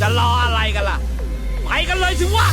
จะรออะไรกันล่ะ ไปกันเลยถึงว่า